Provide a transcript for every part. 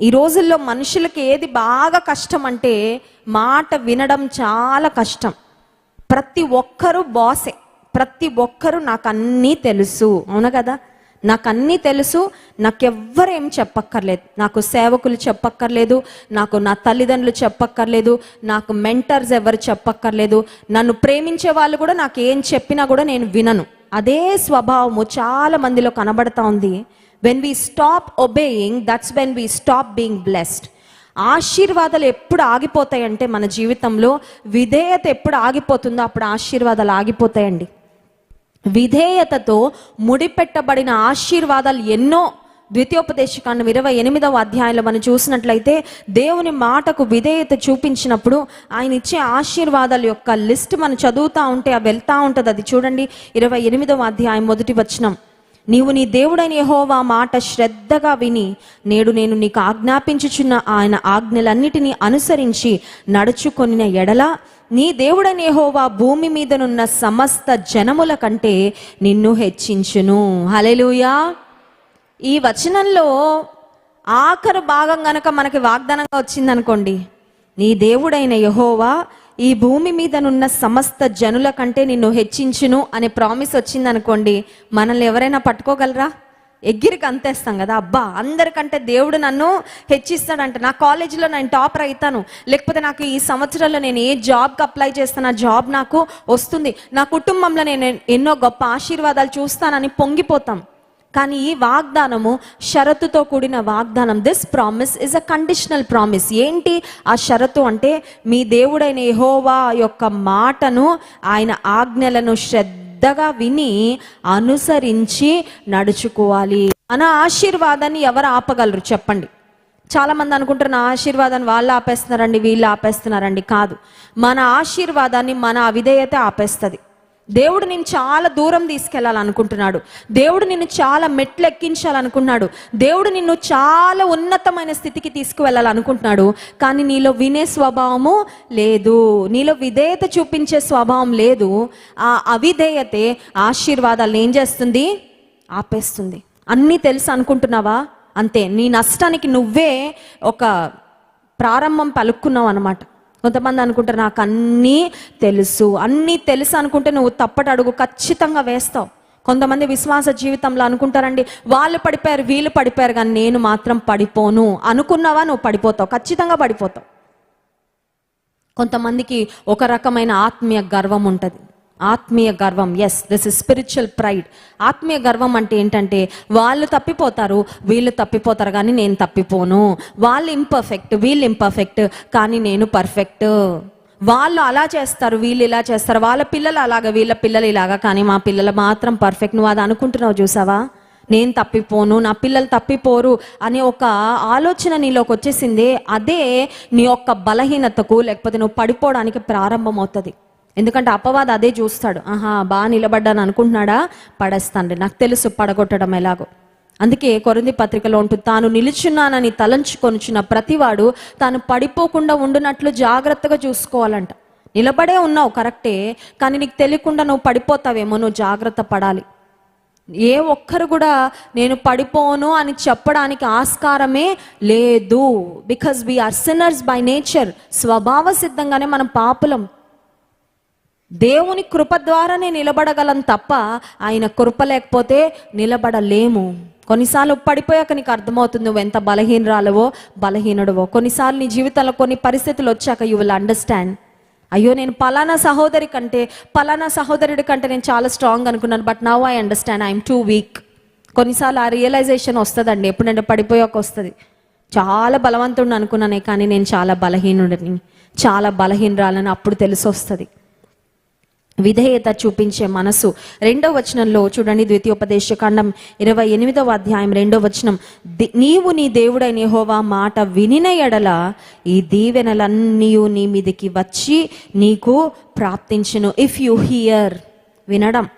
ఈ రోజుల్లో మనుషులకి ఏది బాగా కష్టం అంటే మాట వినడం చాలా కష్టం. ప్రతి ఒక్కరూ బాసే. ప్రతి ఒక్కరూ నాకు అన్నీ తెలుసు. అవును కదా? నాకు అన్నీ తెలుసు. నాకెవ్వరు ఏం చెప్పక్కర్లేదు. నాకు సేవకులు చెప్పక్కర్లేదు. నాకు నా తల్లిదండ్రులు చెప్పక్కర్లేదు. నాకు మెంటర్స్ ఎవరు చెప్పక్కర్లేదు. నన్ను ప్రేమించే వాళ్ళు కూడా నాకు ఏం చెప్పినా కూడా నేను వినను. అదే స్వభావము చాలా మందిలో కనబడతా ఉంది. When we stop obeying that's when we stop being blessed ఆశీర్వాదాలు ఎప్పుడు ఆగిపోతాయంటే మన జీవితంలో విధేయత ఎప్పుడు ఆగిపోతుందో అప్పుడు ఆశీర్వాదాలు ఆగిపోతాయండి. విధేయతతో ముడిపెట్టబడిన ఆశీర్వాదాలు ఎన్నో ద్వితీయోపదేశకాండం ఇరవై ఎనిమిదవ అధ్యాయంలో మనం చూసినట్లయితే దేవుని మాటకు విధేయత చూపించినప్పుడు ఆయన ఇచ్చే ఆశీర్వాదాల యొక్క లిస్ట్ మనం చదువుతూ ఉంటే వెళ్తూ ఉంటుంది. అది చూడండి ఇరవై ఎనిమిదవ అధ్యాయం మొదటి వచనం. నీవు నీ దేవుడైన యహోవా మాట శ్రద్ధగా విని నేడు నేను నీకు ఆజ్ఞాపించుచున్న ఆయన ఆజ్ఞలన్నిటినీ అనుసరించి నడుచుకొనిన ఎడల నీ దేవుడైన యహోవా భూమి మీదనున్న సమస్త జనముల కంటే నిన్ను హెచ్చించును. హలెలుయా ఈ వచనంలో ఆఖరు భాగం గనక మనకి వాగ్దానంగా వచ్చిందనుకోండి నీ దేవుడైన యహోవా ఈ భూమి మీదనున్న సమస్త జనుల కంటే నిన్ను హెచ్చించును అనే ప్రామిస్ వచ్చిందనుకోండి మనల్ని ఎవరైనా పట్టుకోగలరా? ఎగ్గిరికి అంతేస్తాం కదా అబ్బా అందరికంటే దేవుడు నన్ను హెచ్చిస్తాడంట. నా కాలేజీలో నేను టాపర్ అవుతాను లేకపోతే నాకు ఈ సంవత్సరంలో నేను ఏ జాబ్కి అప్లై చేస్తాను ఆ జాబ్ నాకు వస్తుంది. నా కుటుంబంలో నేను ఎన్నో గొప్ప ఆశీర్వాదాలు చూస్తానని పొంగిపోతాం. కానీ ఈ వాగ్దానము షరతుతో కూడిన వాగ్దానం. This promise is a conditional promise ఏంటి? ఆ షరతు అంటే మీ దేవుడైన యహోవా యొక్క మాటను ఆయన ఆజ్ఞలను శ్రద్ధగా విని అనుసరించి నడుచుకోవాలి. మన ఆశీర్వాదాన్ని ఎవరు ఆపగలరు చెప్పండి. చాలా మంది అనుకుంటారు నా ఆశీర్వాదాన్ని వాళ్ళు ఆపేస్తున్నారండి వీళ్ళు ఆపేస్తున్నారండి. కాదు. మన ఆశీర్వాదాన్ని మన అవిధేయత ఆపేస్తుంది. దేవుడు నిన్ను చాలా దూరం తీసుకెళ్ళాలనుకుంటున్నాడు దేవుడు నిన్ను చాలా మెట్లు ఎక్కించాలనుకున్నాడు దేవుడు నిన్ను చాలా ఉన్నతమైన స్థితికి తీసుకువెళ్ళాలనుకుంటున్నాడు. కానీ నీలో వినే స్వభావము లేదు. నీలో విధేయత చూపించే స్వభావం లేదు. ఆ అవిధేయతే ఆశీర్వాదాలు ఏం చేస్తుంది? ఆపేస్తుంది. అన్నీ తెలుసు అనుకుంటున్నావా? అంతే. నీ నష్టానికి నువ్వే ఒక ప్రారంభం పలుక్కున్నావు అనమాట కొంతమంది అనుకుంటారు నాకు అన్నీ తెలుసు. అన్నీ తెలుసు అనుకుంటే నువ్వు తప్పటి అడుగు. ఖచ్చితంగా వేస్తావు. కొంతమంది విశ్వాస జీవితంలో అనుకుంటారండి వాళ్ళు పడిపోయారు వీళ్ళు పడిపోయారు కానీ నేను మాత్రం పడిపోను. అనుకున్నావా నువ్వు పడిపోతావు. ఖచ్చితంగా పడిపోతావు. కొంతమందికి ఒక రకమైన ఆత్మీయ గర్వం ఉంటుంది. ఆత్మీయ గర్వం. Yes this is spiritual pride ఆత్మీయ గర్వం అంటే ఏంటంటే వాళ్ళు తప్పిపోతారు వీళ్ళు తప్పిపోతారు కానీ నేను తప్పిపోను. వాళ్ళు ఇంపర్ఫెక్ట్ వీళ్ళు ఇంపర్ఫెక్ట్ కానీ నేను పర్ఫెక్ట్ వాళ్ళు అలా చేస్తారు వీళ్ళు ఇలా చేస్తారు. వాళ్ళ పిల్లలు అలాగా వీళ్ళ పిల్లలు ఇలాగా కానీ మా పిల్లలు మాత్రం పర్ఫెక్ట్ నువ్వు అది అనుకుంటున్నావు చూసావా? నేను తప్పిపోను నా పిల్లలు తప్పిపోరు అనే ఒక ఆలోచన నీలోకి వచ్చేసింది. అదే నీ యొక్క బలహీనతకు లేకపోతే నువ్వు పడిపోవడానికి ప్రారంభం అవుతుంది ఎందుకంటే అపవాద అదే చూస్తాడు. ఆహా బాగా నిలబడ్డాను అనుకుంటున్నాడా? పడేస్తాండి నాకు తెలుసు పడగొట్టడం ఎలాగో. అందుకే కొరింది పత్రికలో ఉంటుంది తాను నిలుచున్నానని తలంచుకొనిచిన ప్రతివాడు తాను పడిపోకుండా ఉండునట్లు జాగ్రత్తగా చూసుకోవాలంట. నిలబడే ఉన్నావు కరెక్టే కానీ నీకు తెలియకుండా నువ్వు పడిపోతావేమో నువ్వు జాగ్రత్త పడాలి. ఏ ఒక్కరు కూడా నేను పడిపోను అని చెప్పడానికి ఆస్కారమే లేదు. Because we are sinners by nature స్వభావ సిద్ధంగానే మనం పాపులం. దేవుని కృప ద్వారానే నిలబడగలం తప్ప ఆయన కృప లేకపోతే నిలబడలేము. కొన్నిసార్లు పడిపోయాక నీకు అర్థమవుతుంది నువ్వు ఎంత బలహీనరాలవో బలహీనుడవో. కొన్నిసార్లు నీ జీవితంలో కొన్ని పరిస్థితులు వచ్చాక యూ విల్ అండర్స్టాండ్ అయ్యో నేను పలానా సహోదరి కంటే పలానా సహోదరుడి కంటే నేను చాలా స్ట్రాంగ్ అనుకున్నాను but now I understand I'm too weak కొన్నిసార్లు ఆ రియలైజేషన్ వస్తుందండి ఎప్పుడంటే పడిపోయాక వస్తుంది. చాలా బలవంతుడిని అనుకున్నానే కానీ నేను చాలా బలహీనుడిని చాలా బలహీనరాలని అప్పుడు తెలిసి వస్తుంది విధేయత చూపించే మనసు. రెండవ వచనంలో చూడండి ద్వితీయోపదేశకాండం ఇరవై ఎనిమిదవ అధ్యాయం రెండవ వచనం. నీవు నీ దేవుడైన హోవా మాట వినిన ఎడల ఈ దీవెనలన్నీ నీ మీదికి వచ్చి నీకు ప్రాప్తించును. ఇఫ్ యు హియర్ వినడం.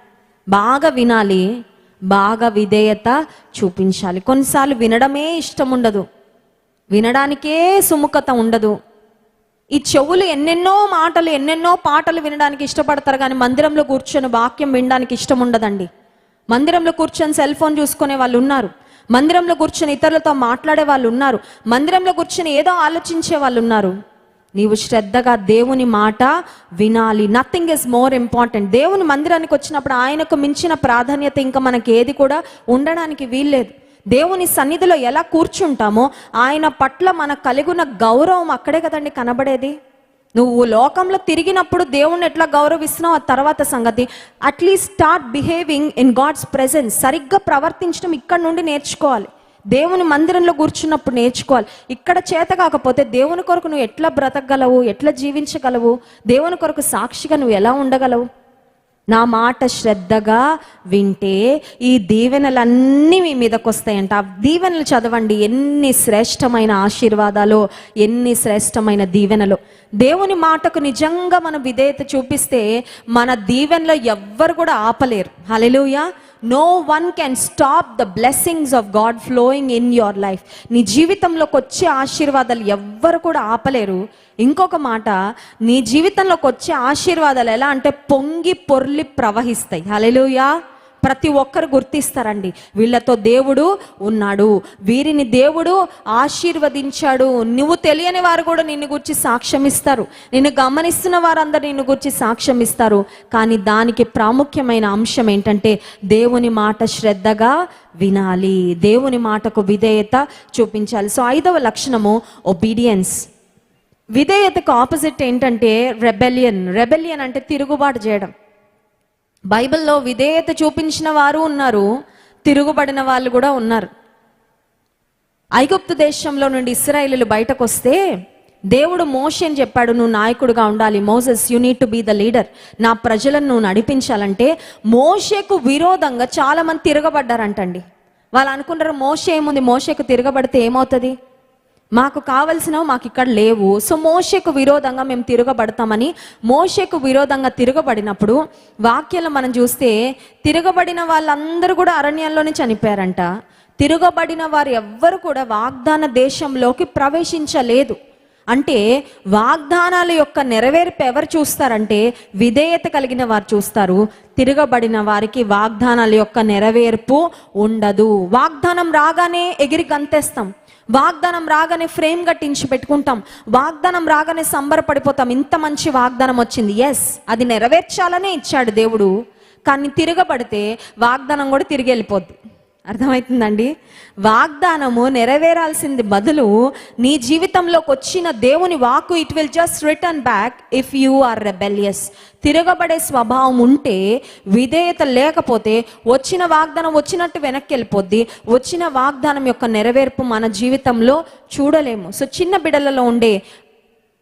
బాగా వినాలి బాగా విధేయత చూపించాలి. కొన్నిసార్లు వినడమే ఇష్టం ఉండదు వినడానికే సుముఖత ఉండదు. ఈ చెవులు ఎన్నెన్నో మాటలు ఎన్నెన్నో పాటలు వినడానికి ఇష్టపడతారు కానీ మందిరంలో కూర్చొని వాక్యం వినడానికి ఇష్టం ఉండదండి. మందిరంలో కూర్చొని సెల్ ఫోన్ చూసుకునే వాళ్ళు ఉన్నారు. మందిరంలో కూర్చొని ఇతరులతో మాట్లాడే వాళ్ళు ఉన్నారు. మందిరంలో కూర్చొని ఏదో ఆలోచించే వాళ్ళు ఉన్నారు. నీవు శ్రద్ధగా దేవుని మాట వినాలి. నథింగ్ ఇస్ మోర్ ఇంపార్టెంట్ దేవుని మందిరానికి వచ్చినప్పుడు ఆయనకు మించిన ప్రాధాన్యత ఇంకా మనకి ఏది కూడా ఉండడానికి వీల్లేదు. దేవుని సన్నిధిలో ఎలా కూర్చుంటామో ఆయన పట్ల మనకు కలిగిన గౌరవం అక్కడే కదండి కనబడేది. నువ్వు లోకంలో తిరిగినప్పుడు దేవుణ్ణి ఎట్లా గౌరవిస్తున్నావు ఆ తర్వాత సంగతి. At least start behaving in God's presence సరిగ్గా ప్రవర్తించడం ఇక్కడ నుండి నేర్చుకోవాలి. దేవుని మందిరంలో కూర్చున్నప్పుడు నేర్చుకోవాలి. ఇక్కడ చేత కాకపోతే దేవుని కొరకు నువ్వు ఎట్లా బ్రతకగలవు ఎట్లా జీవించగలవు దేవుని కొరకు సాక్షిగా నువ్వు ఎలా ఉండగలవు? నా మాట శ్రద్ధగా వింటే ఈ దీవెనలన్నీ మీ మీదకు వస్తాయంట ఆ దీవెనలు చదవండి. ఎన్ని శ్రేష్టమైన ఆశీర్వాదాలు ఎన్ని శ్రేష్టమైన దీవెనలు. దేవుని మాటకు నిజంగా మనం విధేయత చూపిస్తే మన దీవెనలో ఎవ్వరు కూడా ఆపలేరు. Hallelujah no one can stop the blessings of God flowing in your life నీ జీవితంలోకి వచ్చే ఆశీర్వాదాలు ఎవ్వరు కూడా ఆపలేరు. ఇంకొక మాట నీ జీవితంలోకి వచ్చే ఆశీర్వాదాలు ఎలా అంటే పొంగి పొర్లి ప్రవహిస్తాయి. హలెలుయా ప్రతి ఒక్కరు గుర్తిస్తారండి. వీళ్ళతో దేవుడు ఉన్నాడు. వీరిని దేవుడు ఆశీర్వదించాడు. నువ్వు తెలియని వారు కూడా నిన్ను గురించి సాక్ష్యం ఇస్తారు నిన్ను గమనిస్తున్న వారందరూ నిన్ను గురించి సాక్ష్యం ఇస్తారు కానీ దానికి ప్రాముఖ్యమైన అంశం ఏంటంటే దేవుని మాట శ్రద్ధగా వినాలి. దేవుని మాటకు విధేయత చూపించాలి. సో ఐదవ లక్షణము ఒబీడియన్స్ విధేయతకు ఆపోజిట్ ఏంటంటే రెబెలియన్ రెబెలియన్ అంటే తిరుగుబాటు చేయడం. బైబిల్లో విధేయత చూపించిన వారు ఉన్నారు తిరుగుబడిన వాళ్ళు కూడా ఉన్నారు. ఐగుప్తు దేశంలో నుండి ఇస్రాయిలు బయటకు వస్తే దేవుడు మోషే అని చెప్పాడు నువ్వు నాయకుడుగా ఉండాలి. Moses you need to be the leader నా ప్రజలను నువ్వు నడిపించాలంటే మోషేకు విరోధంగా చాలామంది తిరగబడ్డారంటండి. వాళ్ళు అనుకుంటారు మోషే ఏముంది? మోషేకు తిరగబడితే ఏమవుతుంది? మాకు కావలసినవి మాకు ఇక్కడ లేవు. సో మోషకు విరోధంగా మేము తిరగబడతామని మోషకు విరోధంగా తిరగబడినప్పుడు వాక్యాలు మనం చూస్తే తిరగబడిన వాళ్ళందరూ కూడా అరణ్యంలోనే చనిపోయారంట. తిరగబడిన వారు ఎవ్వరు కూడా వాగ్దాన దేశంలోకి ప్రవేశించలేదు. అంటే వాగ్దానాల యొక్క నెరవేర్పు ఎవరు చూస్తారంటే విధేయత కలిగిన వారు చూస్తారు. తిరగబడిన వారికి వాగ్దానాల యొక్క నెరవేర్పు ఉండదు. వాగ్దానం రాగానే ఎగిరి గంతేస్తాం. వాగ్దానం రాగానే ఫ్రేమ్ కట్టించి పెట్టుకుంటాం. వాగ్దానం రాగానే సంబరపడిపోతాం. ఇంత మంచి వాగ్దానం వచ్చింది. ఎస్ అది నెరవేర్చాలనే ఇచ్చాడు దేవుడు. కానీ తిరగబడితే వాగ్దానం కూడా తిరిగి వెళ్ళిపోద్ది. అర్థమవుతుందండి? వాగ్దానము నెరవేరాల్సింది బదులు నీ జీవితంలోకి వచ్చిన దేవుని వాకు it will just return back if you are rebellious తిరగబడే స్వభావం ఉంటే విధేయత లేకపోతే వచ్చిన వాగ్దానం వచ్చినట్టు వెనక్కి వెళ్ళిపోద్ది వచ్చిన వాగ్దానం యొక్క నెరవేర్పు మన జీవితంలో చూడలేము. సో చిన్న బిడలలో ఉండే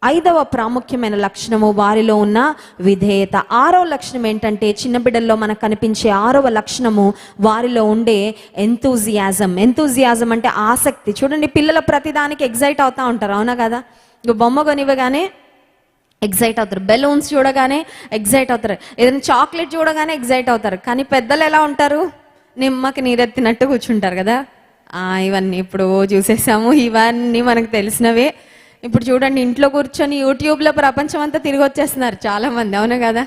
ఐదవ ప్రాముఖ్యమైన లక్షణము వారిలో ఉన్న విధేయత. ఆరవ లక్షణం ఏంటంటే చిన్న బిడ్డల్లో మనకు కనిపించే ఆరవ లక్షణము వారిలో ఉండే ఎంతూజియాజం ఎంతూజియాజం అంటే ఆసక్తి. చూడండి పిల్లల ప్రతిదానికి ఎగ్జైట్ అవుతా ఉంటారు అవునా కదా? ఇక బొమ్మ కొనివ్వగానే ఎగ్జైట్ అవుతారు. బెలూన్స్ చూడగానే ఎగ్జైట్ అవుతారు. ఏదైనా చాక్లెట్ చూడగానే ఎగ్జైట్ అవుతారు. కానీ పెద్దలు ఎలా ఉంటారు? నిమ్మకి నీరెత్తినట్టు కూర్చుంటారు కదా? ఇవన్నీ ఇప్పుడు చూసేసాము. ఇవన్నీ మనకు తెలిసినవే. ఇప్పుడు చూడండి ఇంట్లో కూర్చొని యూట్యూబ్లో ప్రపంచం అంతా తిరిగి వచ్చేస్తున్నారు చాలా మంది అవును కదా?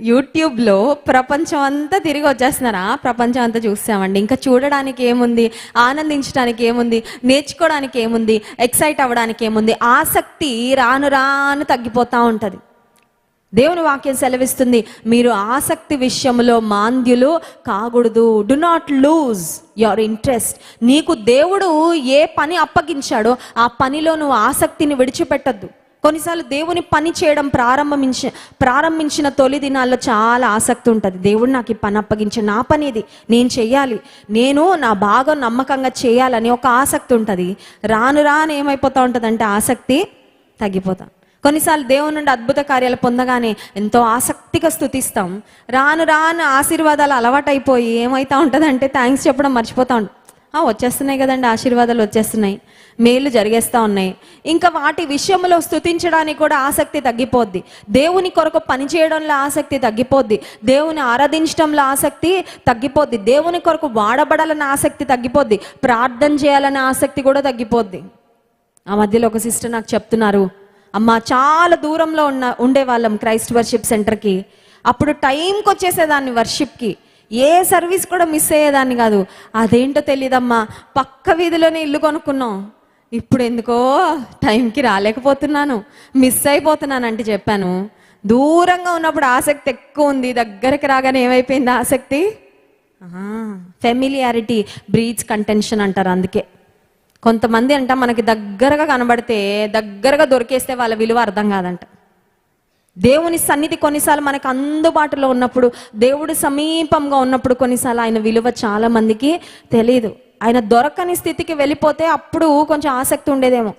యూట్యూబ్లో ప్రపంచం అంతా తిరిగి వచ్చేస్తున్నారు. ఆ ప్రపంచం అంతా చూసామండి. ఇంకా చూడడానికి ఏముంది? ఆనందించడానికి ఏముంది? నేర్చుకోవడానికి ఏముంది? ఎక్సైట్ అవ్వడానికి ఏముంది? ఆసక్తి రాను రాను తగ్గిపోతూ ఉంటుంది. దేవుని వాక్యం సెలవిస్తుంది మీరు ఆసక్తి విషయంలో మాంద్యులు కాకూడదు. Do not lose your interest నీకు దేవుడు ఏ పని అప్పగించాడో ఆ పనిలో నువ్వు ఆసక్తిని విడిచిపెట్టద్దు. కొన్నిసార్లు దేవుని పని చేయడం ప్రారంభించి ప్రారంభించిన తొలి దినాల్లో చాలా ఆసక్తి ఉంటుంది. దేవుడు నాకు ఈ పని అప్పగించాడు నా పని ఇది నేను చెయ్యాలి. నేను నా బాగా నమ్మకంగా చేయాలని ఒక ఆసక్తి ఉంటుంది. రాను రాను ఏమైపోతూ ఉంటుందంటే ఆసక్తి తగ్గిపోతాను కొన్నిసార్లు దేవుని నుండి అద్భుత కార్యాలు పొందగానే ఎంతో ఆసక్తిగా స్థుతిస్తాం రాను రాను ఆశీర్వాదాలు అలవాటైపోయి ఏమైతా ఉంటుందంటే థ్యాంక్స్ చెప్పడం మర్చిపోతా ఉంటాం. వచ్చేస్తున్నాయి కదండి ఆశీర్వాదాలు వచ్చేస్తున్నాయి. మేలు జరిగేస్తా ఉన్నాయి. ఇంకా వాటి విషయంలో స్థుతించడానికి కూడా ఆసక్తి తగ్గిపోద్ది. దేవుని కొరకు పని చేయడంలో ఆసక్తి తగ్గిపోద్ది. దేవుని ఆరాధించడంలో ఆసక్తి తగ్గిపోద్ది. దేవుని కొరకు వాడబడాలన్న ఆసక్తి తగ్గిపోద్ది. ప్రార్థన చేయాలన్న ఆసక్తి కూడా తగ్గిపోద్ది. ఆ మధ్యలో ఒక సిస్టర్ నాకు చెప్తున్నారు అమ్మ చాలా దూరంలో ఉన్న ఉండేవాళ్ళం క్రైస్ట్ వర్షిప్ సెంటర్కి. అప్పుడు టైంకి వచ్చేసేదాన్ని వర్షిప్కి. ఏ సర్వీస్ కూడా మిస్ అయ్యేదాన్ని కాదు. అదేంటో తెలియదమ్మా పక్క వీధిలోనే ఇల్లు కొనుక్కున్నాం. ఇప్పుడు ఎందుకో టైంకి రాలేకపోతున్నాను. మిస్ అయిపోతున్నానంటే చెప్పాను. దూరంగా ఉన్నప్పుడు ఆసక్తి ఎక్కువ ఉంది. దగ్గరికి రాగానే ఏమైపోయింది ఆసక్తి? ఫెమిలియారిటీ బ్రీడ్స్ కంటెన్షన్ అంటారు అందుకే. కొంతమంది అంట మనకి దగ్గరగా కనబడితే దగ్గరగా దొరికేస్తే వాళ్ళ విలువ అర్థం కాదంట. దేవుని సన్నిధి కొన్నిసార్లు మనకు అందుబాటులో ఉన్నప్పుడు దేవుడు సమీపంగా ఉన్నప్పుడు కొన్నిసార్లు ఆయన విలువ చాలా మందికి తెలియదు ఆయన దొరకని స్థితికి వెళ్ళిపోతే అప్పుడు కొంచెం ఆసక్తి ఉండేదేమో.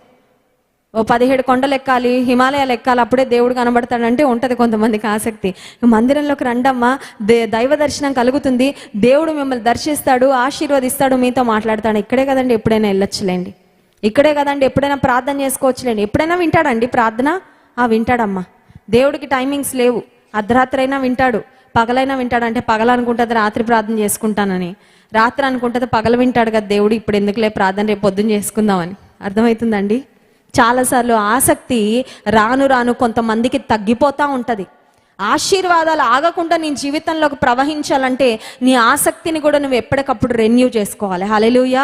ఓ పదిహేడు కొండలు ఎక్కాలి హిమాలయాలు ఎక్కాలి అప్పుడే దేవుడు కనబడతాడంటే ఉంటుంది కొంతమందికి ఆసక్తి. మందిరంలోకి రండమ్మా దే దైవ దర్శనం కలుగుతుంది. దేవుడు మిమ్మల్ని దర్శిస్తాడు ఆశీర్వదిస్తాడు మీతో మాట్లాడతాడు. ఇక్కడే కదండి ఎప్పుడైనా వెళ్ళొచ్చులేండి. ఇక్కడే కదండి ఎప్పుడైనా ప్రార్థన చేసుకోవచ్చులేండి. ఎప్పుడైనా వింటాడండి ప్రార్థన? ఆ వింటాడమ్మా. దేవుడికి టైమింగ్స్ లేవు. అర్ధరాత్రి అయినా వింటాడు. పగలైనా వింటాడు. అంటే పగల అనుకుంటుంది రాత్రి ప్రార్థన చేసుకుంటానని. రాత్రి అనుకుంటుంది పగల వింటాడు కదా దేవుడు. ఇప్పుడు ఎందుకులే ప్రార్థన రేపు పొద్దున్న చేసుకుందామని. అర్థమవుతుందండి? చాలాసార్లు ఆసక్తి రాను రాను కొంతమందికి తగ్గిపోతూ ఉంటుంది. ఆశీర్వాదాలు ఆగకుండా నీ జీవితంలోకి ప్రవహించాలంటే నీ ఆసక్తిని కూడా నువ్వు ఎప్పటికప్పుడు రెన్యూ చేసుకోవాలి. హలెలుయా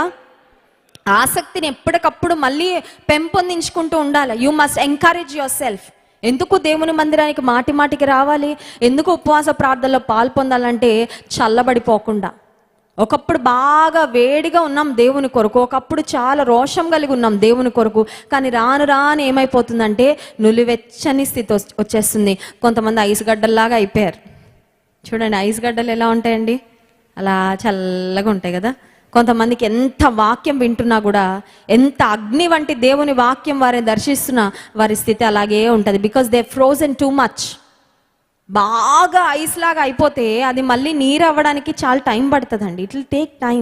ఆసక్తిని ఎప్పటికప్పుడు మళ్ళీ పెంపొందించుకుంటూ ఉండాలి. You must encourage yourself ఎందుకు దేవుని మందిరానికి మాటి మాటికి రావాలి? ఎందుకు ఉపవాస ప్రార్థనలో పాల్పొందాలంటే చల్లబడిపోకుండా? ఒకప్పుడు బాగా వేడిగా ఉన్నాం దేవుని కొరకు ఒకప్పుడు చాలా రోషం కలిగి ఉన్నాం దేవుని కొరకు. కానీ రాను రాను ఏమైపోతుందంటే నులివెచ్చని స్థితి వచ్చేస్తుంది. కొంతమంది ఐస్ గడ్డల్లాగా అయిపోయారు. చూడండి ఐస్ గడ్డలు ఎలా ఉంటాయండి? అలా చల్లగా ఉంటాయి కదా. కొంతమందికి ఎంత వాక్యం వింటున్నా కూడా ఎంత అగ్ని వంటి దేవుని వాక్యం వారిని దర్శిస్తున్నా వారి స్థితి అలాగే ఉంటుంది. Because they frozen too much బాగా ఐస్ లాగా అయిపోతే అది మళ్ళీ నీరు అవ్వడానికి చాలా టైం పడుతుందండి. ఇట్ విల్ టేక్ టైం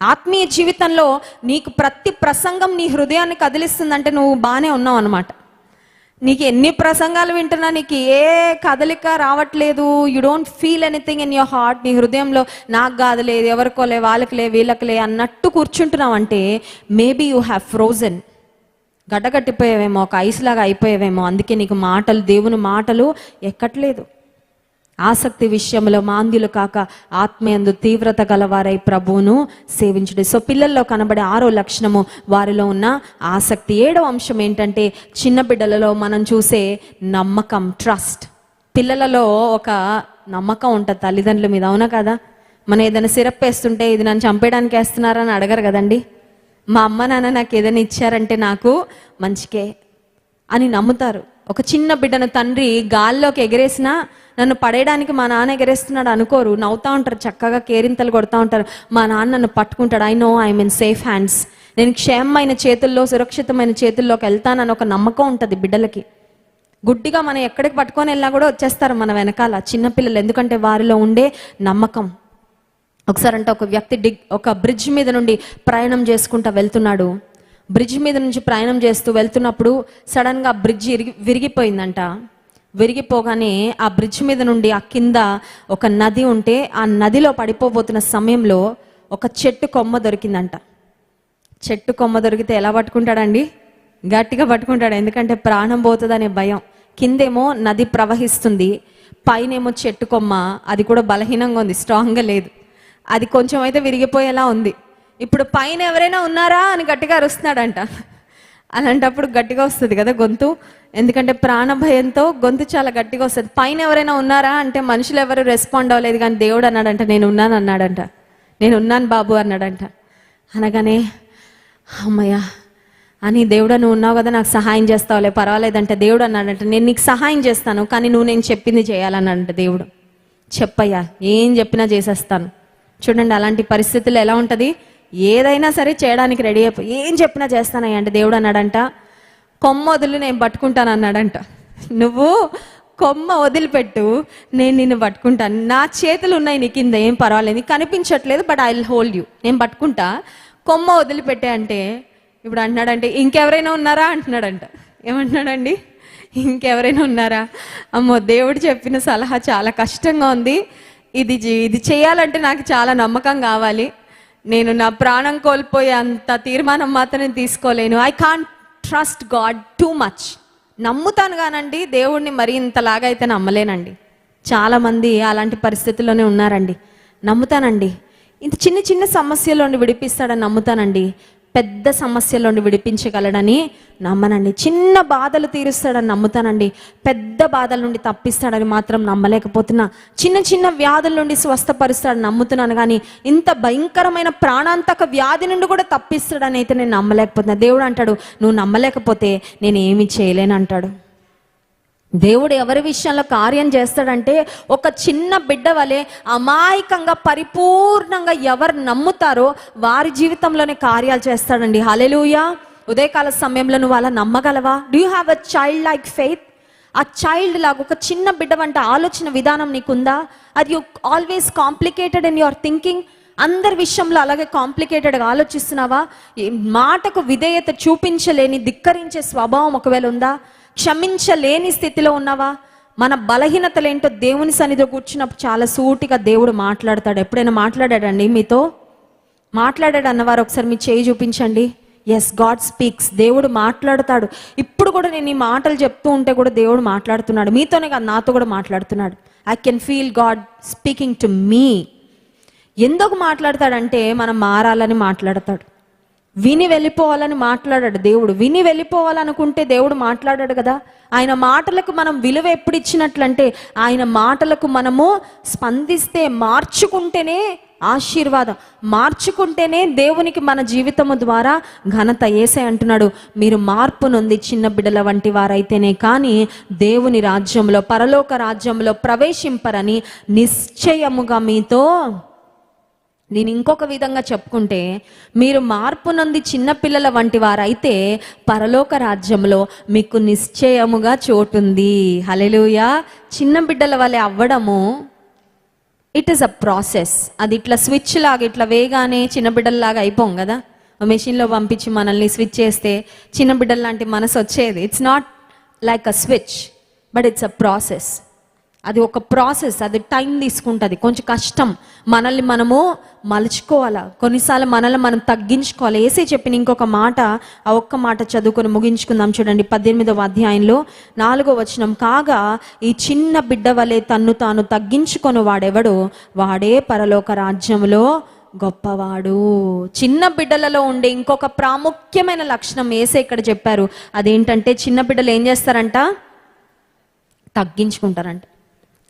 ఆత్మీయ జీవితంలో నీకు ప్రతి ప్రసంగం నీ హృదయాన్ని కదిలిస్తుందంటే నువ్వు బాగానే ఉన్నావు అనమాట నీకు ఎన్ని ప్రసంగాలు వింటున్నా నీకు ఏ కదలిక రావట్లేదు. You don't feel anything in your heart నీ హృదయంలో నాకు కాదులేదు ఎవరికోలే వాళ్ళకిలే వీళ్ళకిలే అన్నట్టు కూర్చుంటున్నావు అంటే మేబీ యూ హ్యావ్ ఫ్రోజన్ గడ్డగట్టిపోయేవేమో ఒక ఐస్లాగా అయిపోయేవేమో అందుకే నీకు మాటలు దేవుని మాటలు ఎక్కట్లేదు. ఆసక్తి విషయంలో మాంద్యులు కాక ఆత్మయందు తీవ్రత గలవారై ప్రభువును సేవించడం. సో పిల్లల్లో కనబడే ఆరో లక్షణము వారిలో ఉన్న ఆసక్తి. ఏడో అంశం ఏంటంటే చిన్న బిడ్డలలో మనం చూసే నమ్మకం ట్రస్ట్. పిల్లలలో ఒక నమ్మకం ఉంటుంది తల్లిదండ్రుల మీద అవునా కదా? మనం ఏదైనా సిరప్ వేస్తుంటే ఇది నన్ను చంపేయడానికి వేస్తున్నారని అడగరు కదండి? మా అమ్మ నాన్న నాకు ఏదైనా ఇచ్చారంటే నాకు మంచికే అని నమ్ముతారు. ఒక చిన్న బిడ్డను తండ్రి గాల్లోకి ఎగరేసినా నన్ను పడేయడానికి మా నాన్న ఎగరేస్తున్నాడు అనుకోరు. నవ్వుతా ఉంటారు చక్కగా కేరింతలు కొడతా ఉంటారు. మా నాన్న నన్ను పట్టుకుంటాడు. I know I mean safe hands నేను క్షేమమైన చేతుల్లో సురక్షితమైన చేతుల్లోకి వెళ్తానని ఒక నమ్మకం ఉంటుంది బిడ్డలకి. గుడ్డిగా మనం ఎక్కడికి పట్టుకొని వెళ్ళినా కూడా వచ్చేస్తారు మన వెనకాల. చిన్నపిల్లలు ఎందుకంటే వారిలో ఉండే నమ్మకం. ఒకసారి అంటే ఒక వ్యక్తి డిగ్ ఒక బ్రిడ్జ్ మీద నుండి ప్రయాణం చేసుకుంటా వెళ్తున్నాడు. బ్రిడ్జ్ మీద నుంచి ప్రయాణం చేస్తూ వెళ్తున్నప్పుడు సడన్గా బ్రిడ్జ్ ఇరిగి విరిగిపోయిందంట. విరిగిపోగానే ఆ బ్రిడ్జ్ మీద నుండి ఆ కింద ఒక నది ఉంటే ఆ నదిలో పడిపోబోతున్న సమయంలో ఒక చెట్టు కొమ్మ దొరికిందంట. చెట్టు కొమ్మ దొరికితే ఎలా పట్టుకుంటాడండి? గట్టిగా పట్టుకుంటాడు. ఎందుకంటే ప్రాణం పోతుందనే భయం. కిందేమో నది ప్రవహిస్తుంది. పైనేమో చెట్టు కొమ్మ. అది కూడా బలహీనంగా ఉంది. స్ట్రాంగ్గా లేదు. అది కొంచెం అయితే విరిగిపోయేలా ఉంది. ఇప్పుడు పైన ఎవరైనా ఉన్నారా అని గట్టిగా అరుస్తున్నాడంట. అలాంటప్పుడు గట్టిగా వస్తుంది కదా గొంతు. ఎందుకంటే ప్రాణ భయంతో గొంతు చాలా గట్టిగా వస్తుంది. పైన ఎవరైనా ఉన్నారా అంటే మనుషులు ఎవరు రెస్పాండ్ అవ్వలేదు కానీ దేవుడు అన్నాడంట నేను ఉన్నాను అన్నాడంట. నేను ఉన్నాను బాబు అన్నాడంట. అనగానే అమ్మయ్య అని దేవుడు నువ్వు ఉన్నావు కదా నాకు సహాయం చేస్తావులే పర్వాలేదంటే దేవుడు అన్నాడంట. నేను నీకు సహాయం చేస్తాను కానీ నువ్వు నేను చెప్పింది చేయాలన్నాడంట దేవుడు. చెప్పయ్యా ఏం చెప్పినా చేసేస్తాను. చూడండి అలాంటి పరిస్థితుల్లో ఎలా ఉంటుంది? ఏదైనా సరే చేయడానికి రెడీ అయిపోయి ఏం చెప్పినా చేస్తానయ్యండి దేవుడు అన్నాడంట. కొమ్మ వదిలి నేను పట్టుకుంటాను అన్నాడంట. నువ్వు కొమ్మ వదిలిపెట్టు నేను నిన్ను పట్టుకుంటాను. నా చేతులు ఉన్నాయి నీ కింద ఏం పర్వాలేదు కనిపించట్లేదు but I will hold you నేను పట్టుకుంటా. కొమ్మ వదిలిపెట్టే అంటే ఇప్పుడు అంటున్నాడంటే ఇంకెవరైనా ఉన్నారా? అంటున్నాడంట. ఏమంటున్నాడండి? ఇంకెవరైనా ఉన్నారా? అమ్మో దేవుడు చెప్పిన సలహా చాలా కష్టంగా ఉంది. ఇది ఇది చేయాలంటే నాకు చాలా నమ్మకం కావాలి. నేను నా ప్రాణం కోల్పోయే అంత తీర్మానం మాత్రం తీసుకోలేను. I can't trust God too much నమ్ముతాను కానండి దేవుడిని మరి ఇంతలాగా అయితే నమ్మలేనండి. చాలామంది అలాంటి పరిస్థితుల్లోనే ఉన్నారండి. నమ్ముతానండి. ఇంత చిన్న చిన్న సమస్యల నుండి విడిపిస్తాడని నమ్ముతానండి. పెద్ద సమస్యల విడిపించగలడని నమ్మనండి. చిన్న బాధలు తీరుస్తాడని నమ్ముతానండి. పెద్ద బాధల నుండి తప్పిస్తాడని మాత్రం నమ్మలేకపోతున్నా. చిన్న చిన్న వ్యాధుల నుండి స్వస్థపరుస్తాడని నమ్ముతున్నాను కానీ ఇంత భయంకరమైన ప్రాణాంతక వ్యాధి నుండి కూడా తప్పిస్తాడని అయితే నేను నమ్మలేకపోతున్నా. దేవుడు అంటాడు నువ్వు నమ్మలేకపోతే నేను ఏమి చేయలేనంటాడు. దేవుడు ఎవరి విషయంలో కార్యం చేస్తాడంటే ఒక చిన్న బిడ్డ వలె అమాయకంగా పరిపూర్ణంగా ఎవరు నమ్ముతారో వారి జీవితంలోనే కార్యాలు చేస్తాడండి. హలెలుయా ఉదయకాల సమయంలో నువ్వు అలా నమ్మగలవా? Do have a child like faith ఆ చైల్డ్ లాగా ఒక చిన్న బిడ్డ వంటి ఆలోచన విధానం నీకుందా? అది always complicated in your thinking అందరి విషయంలో అలాగే కాంప్లికేటెడ్గా ఆలోచిస్తున్నావా? మాటకు విధేయత చూపించలేని ధిక్కరించే స్వభావం ఒకవేళ ఉందా? క్షమించలేని స్థితిలో ఉన్నావా? మన బలహీనతలేంటో దేవుని సన్నిధిలో కూర్చున్నప్పుడు చాలా సూటిగా దేవుడు మాట్లాడతాడు. ఎప్పుడైనా మాట్లాడాడండి మీతో? మాట్లాడాడు అన్నవారు ఒకసారి మీ చేయి చూపించండి. ఎస్ గాడ్ స్పీక్స్ దేవుడు మాట్లాడతాడు. ఇప్పుడు కూడా నేను ఈ మాటలు చెప్తూ ఉంటే కూడా దేవుడు మాట్లాడుతున్నాడు. మీతోనే కాదు నాతో కూడా మాట్లాడుతున్నాడు. I can feel God speaking to me ఎందుకు మాట్లాడతాడంటే మనం మారాలని మాట్లాడతాడు. విని వెళ్ళిపోవాలని మాట్లాడాడు దేవుడు. విని వెళ్ళిపోవాలనుకుంటే దేవుడు మాట్లాడాడు కదా. ఆయన మాటలకు మనం విలువ ఎప్పుడు ఇచ్చినట్లంటే ఆయన మాటలకు మనము స్పందిస్తే మార్చుకుంటేనే ఆశీర్వాదం మార్చుకుంటేనే దేవునికి మన జీవితము ద్వారా ఘనత ఏసే అంటున్నాడు. మీరు మార్పు నొంది చిన్న బిడ్డల వంటి వారైతేనే కానీ దేవుని రాజ్యంలో పరలోక రాజ్యంలో ప్రవేశింపరని నిశ్చయముగా మీతో నేను ఇంకొక విధంగా చెప్పుకుంటే మీరు మార్పు నొంది చిన్నపిల్లల వంటి వారైతే పరలోక రాజ్యంలో మీకు నిశ్చయముగా చోటుంది. హలెలుయా చిన్న బిడ్డల వలె అవ్వడము ఇట్ ఈస్ అ ప్రాసెస్ అది ఇట్లా స్విచ్ లాగా ఇట్లా వేగానే చిన్న బిడ్డల్లాగా అయిపోం కదా. మెషిన్లో పంపించి మనల్ని స్విచ్ చేస్తే చిన్న బిడ్డల లాంటి మనసు వచ్చేది. It's not like a switch but it's a process అది ఒక ప్రాసెస్ అది టైం తీసుకుంటుంది. కొంచెం కష్టం. మనల్ని మనము మలుచుకోవాలా? కొన్నిసార్లు మనల్ని మనం తగ్గించుకోవాలి. ఏసే చెప్పిన ఇంకొక మాట ఆ ఒక్క మాట చదువుకొని ముగించుకుందాం చూడండి. పద్దెనిమిదవ అధ్యాయంలో నాలుగో వచనం కాగా ఈ చిన్న బిడ్డ వలె తన్ను తాను తగ్గించుకొని వాడెవడు? వాడే పరలోక రాజ్యంలో గొప్పవాడు. చిన్న బిడ్డలలో ఉండే ఇంకొక ప్రాముఖ్యమైన లక్షణం ఏసే ఇక్కడ చెప్పారు. అదేంటంటే చిన్న బిడ్డలు ఏం చేస్తారంట? తగ్గించుకుంటారంట.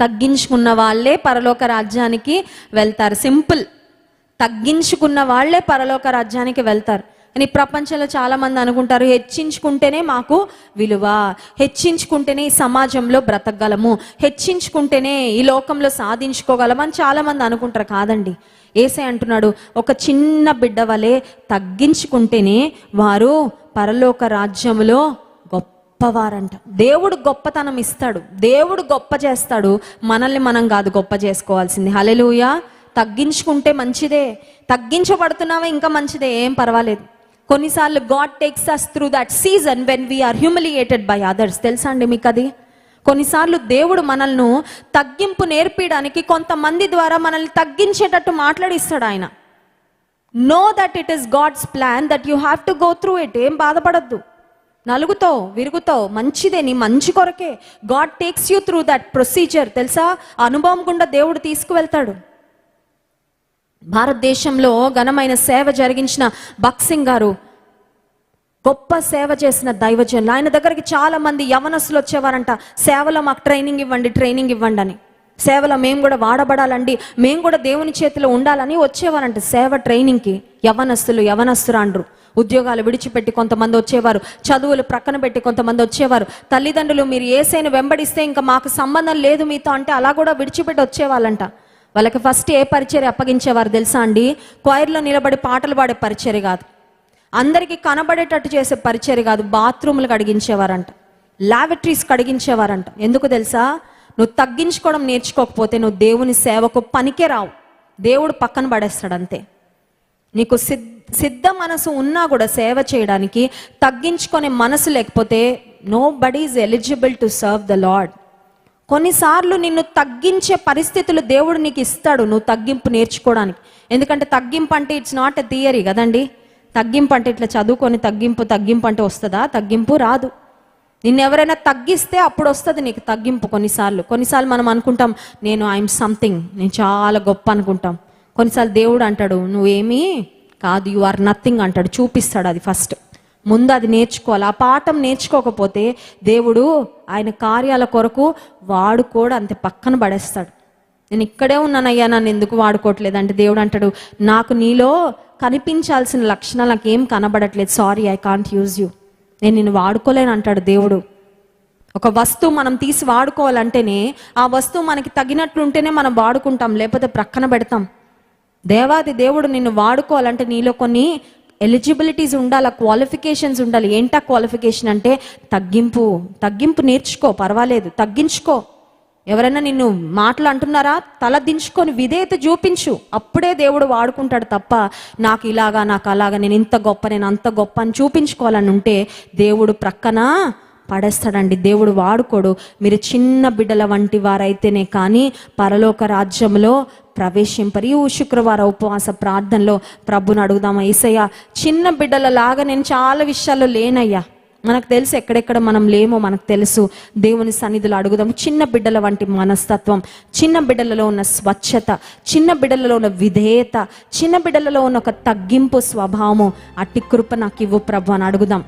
తగ్గించుకున్న వాళ్ళే పరలోక రాజ్యానికి వెళ్తారు. సింపుల్. తగ్గించుకున్న వాళ్ళే పరలోక రాజ్యానికి వెళ్తారు. కానీ ప్రపంచంలో చాలామంది అనుకుంటారు హెచ్చించుకుంటేనే మాకు విలువ హెచ్చించుకుంటేనే ఈ సమాజంలో బ్రతకగలము హెచ్చించుకుంటేనే ఈ లోకంలో సాధించుకోగలము అని చాలామంది అనుకుంటారు. కాదండి. ఏసే అంటున్నాడు ఒక చిన్న బిడ్డ వలె తగ్గించుకుంటేనే వారు పరలోక రాజ్యంలో గొప్పవారంట. దేవుడు గొప్పతనం ఇస్తాడు. దేవుడు గొప్ప చేస్తాడు. మనల్ని మనం కాదు గొప్ప చేసుకోవాల్సింది. హలెలుయా తగ్గించుకుంటే మంచిదే. తగ్గించబడుతున్నావా ఇంకా మంచిదే. ఏం పర్వాలేదు. కొన్నిసార్లు God takes us through that season when we are humiliated by others తెలుసా అండి మీకు అది కొన్నిసార్లు దేవుడు మనల్ని తగ్గింపు నేర్పించడానికి కొంతమంది ద్వారా మనల్ని తగ్గించేటట్టు మాట్లాడిస్తాడు ఆయన. Know that it is God's plan that you have to go through it ఏం బాధపడద్దు. నలుగుతో విరుగుతో మంచిదే నీ మంచి కొరకే. God takes you through that procedure తెలుసా? అనుభవం గుండా దేవుడు తీసుకువెళ్తాడు. భారతదేశంలో ఘనమైన సేవ జరిగించిన బక్సింగ్ గారు గొప్ప సేవ చేసిన దైవజనులు. ఆయన దగ్గరికి చాలా మంది యవనస్సులు వచ్చేవారంట. సేవలో మాకు ట్రైనింగ్ ఇవ్వండి ట్రైనింగ్ ఇవ్వండి అని. సేవలో మేము కూడా వాడబడాలండి మేము కూడా దేవుని చేతిలో ఉండాలని వచ్చేవారంట సేవ ట్రైనింగ్కి. యవనస్తులు యవనస్తురాండ్రు ఉద్యోగాలు విడిచిపెట్టి కొంతమంది వచ్చేవారు చదువులు ప్రక్కన పెట్టి కొంతమంది వచ్చేవారు. తల్లిదండ్రులు మీరు ఏసైను వెంబడిస్తే ఇంకా మాకు సంబంధం లేదు మీతో అంటే అలా కూడా విడిచిపెట్టి వచ్చేవాళ్ళంట. వాళ్ళకి ఫస్ట్ ఏ పరిచర్య అప్పగించేవారు తెలుసా అండి? క్వైర్లో నిలబడి పాటలు పాడే పరిచర్య కాదు. అందరికీ కనబడేటట్టు చేసే పరిచర్య కాదు బాత్రూములు కడిగించేవారంట. లాబెటరీస్ కడిగించేవారంట. ఎందుకు తెలుసా? నువ్వు తగ్గించుకోవడం నేర్చుకోకపోతే నువ్వు దేవుని సేవకు పనికే రావు. దేవుడు పక్కన పడేస్తాడు అంతే. నీకు సిద్ధ సిద్ధ మనసు ఉన్నా కూడా సేవ చేయడానికి తగ్గించుకునే మనసు లేకపోతే nobody is eligible to serve the Lord కొన్నిసార్లు నిన్ను తగ్గించే పరిస్థితులు దేవుడు నీకు ఇస్తాడు నువ్వు తగ్గింపు నేర్చుకోవడానికి. ఎందుకంటే తగ్గింపు అంటే ఇట్స్ నాట్ ఎ థియరీ కదండి? తగ్గింపు అంటే ఇట్లా చదువుకొని తగ్గింపు తగ్గింపు అంటే వస్తుందా? తగ్గింపు రాదు. నిన్ను ఎవరైనా తగ్గిస్తే అప్పుడు వస్తుంది నీకు తగ్గింపు కొన్నిసార్లు. కొన్నిసార్లు మనం అనుకుంటాం నేను ఐఎమ్ సంథింగ్ నేను చాలా గొప్ప అనుకుంటాం. కొన్నిసార్లు దేవుడు అంటాడు నువ్వేమీ కాదు యు ఆర్ నథింగ్ అంటాడు చూపిస్తాడు అది ఫస్ట్. ముందు అది నేర్చుకోవాలి. ఆ పాఠం నేర్చుకోకపోతే దేవుడు ఆయన కార్యాల కొరకు వాడు కూడా అంతే పక్కన పడేస్తాడు. నేను ఇక్కడే ఉన్నానయ్యా నన్ను ఎందుకు వాడుకోవట్లేదు? అంటే దేవుడు అంటాడు నాకు నీలో కనిపించాల్సిన లక్షణాలు నాకు ఏం కనబడట్లేదు. Sorry I can't use you నేను నిన్ను వాడుకోలేను అంటాడు దేవుడు. ఒక వస్తువు మనం తీసి వాడుకోవాలంటేనే ఆ వస్తువు మనకి తగినట్లుంటేనే మనం వాడుకుంటాం లేకపోతే ప్రక్కన పెడతాం. దేవాది దేవుడు నిన్ను వాడుకోవాలంటే నీలో కొన్ని ఎలిజిబిలిటీస్ ఉండాలి క్వాలిఫికేషన్స్ ఉండాలి. ఏంటా క్వాలిఫికేషన్ అంటే తగ్గింపు. తగ్గింపు నేర్చుకో పర్వాలేదు. తగ్గించుకో. ఎవరైనా నిన్ను మాటలు అంటున్నారా? తల దించుకొని విధేయత చూపించు. అప్పుడే దేవుడు వాడుకుంటాడు తప్ప నాకు ఇలాగా నాకు అలాగా నేను ఇంత గొప్ప నేను అంత గొప్ప అని చూపించుకోవాలని ఉంటే దేవుడు ప్రక్కన పడేస్తాడండి. దేవుడు వాడుకోడు. మీరు చిన్న బిడ్డల వంటి వారైతేనే కానీ పరలోక రాజ్యంలో ప్రవేశింపరు. ఈ శుక్రవారం ఉపవాస ప్రార్థనలో ప్రభుని అడుగుదామా? ఏసయ్య చిన్న బిడ్డల లాగా నేను చాలా విషయాల్లో లేనయ్యా. మనకు తెలుసు ఎక్కడెక్కడ మనం లేమో మనకు తెలుసు. దేవుని సన్నిధిలో అడుగుదాం. చిన్న బిడ్డల వంటి మనస్తత్వం చిన్న బిడ్డలలో ఉన్న స్వచ్ఛత చిన్న బిడ్డలలో ఉన్న విధేయత చిన్న బిడ్డలలో ఉన్న ఒక తగ్గింపు స్వభావము అట్టి కృప నాకు ఇవ్వు ప్రభు అని అడుగుదాం.